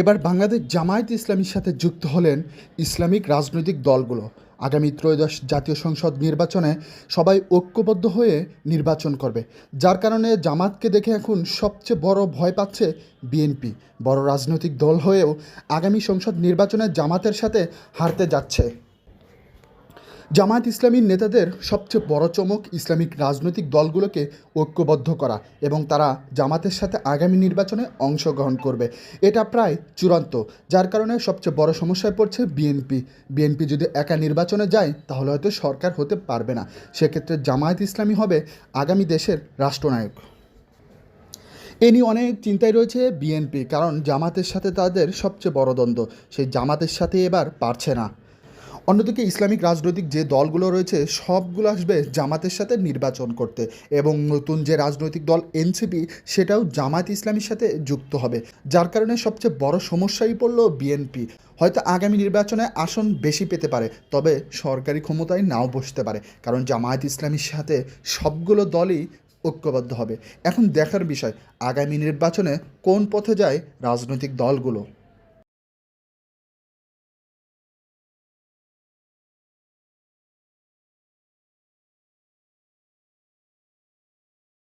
এবার বাংলাদেশ জামায়াত ইসলামীর সাথে যুক্ত হলেন ইসলামিক রাজনৈতিক দলগুলো। আগামী ত্রয়োদশ জাতীয় সংসদ নির্বাচনে সবাই ঐক্যবদ্ধ হয়ে নির্বাচন করবে, যার কারণে জামাতকে দেখে এখন সবচেয়ে বড় ভয় পাচ্ছে বিএনপি। বড় রাজনৈতিক দল হয়েও আগামী সংসদ নির্বাচনে জামাতের সাথে হারতে যাচ্ছে। জামায়াত ইসলামীর নেতাদের সবচেয়ে বড় চমক ইসলামিক রাজনৈতিক দলগুলোকে ঐক্যবদ্ধ করা এবং তারা জামাতের সাথে আগামী নির্বাচনে অংশগ্রহণ করবে। এটা প্রায় চূড়ান্ত, যার কারণে সবচেয়ে বড় সমস্যায় পড়ছে বিএনপি। বিএনপি যদি একা নির্বাচনে যায়, তাহলে হয়তো সরকার হতে পারবে না। সেক্ষেত্রে জামায়াত ইসলামী হবে আগামী দেশের রাষ্ট্রনায়ক। এ নিয়ে অনেক চিন্তায় রয়েছে বিএনপি, কারণ জামাতের সাথে তাদের সবচেয়ে বড় দ্বন্দ্ব। সেই জামাতের সাথে এবার পারছে না। অন্যদিকে ইসলামিক রাজনৈতিক যে দলগুলো রয়েছে, সবগুলো আসবে জামাতের সাথে নির্বাচন করতে এবং নতুন যে রাজনৈতিক দল এনসিপি, সেটাও জামাত ইসলামীর সাথে যুক্ত হবে, যার কারণে সবচেয়ে বড় সমস্যাই পড়ল বিএনপি। হয়তো আগামী নির্বাচনে আসন বেশি পেতে পারে, তবে সরকারি ক্ষমতায় নাও বসতে পারে, কারণ জামায়াত ইসলামীর সাথে সবগুলো দলই ঐক্যবদ্ধ হবে। এখন দেখার বিষয়, আগামী নির্বাচনে কোন পথে যায় রাজনৈতিক দলগুলো?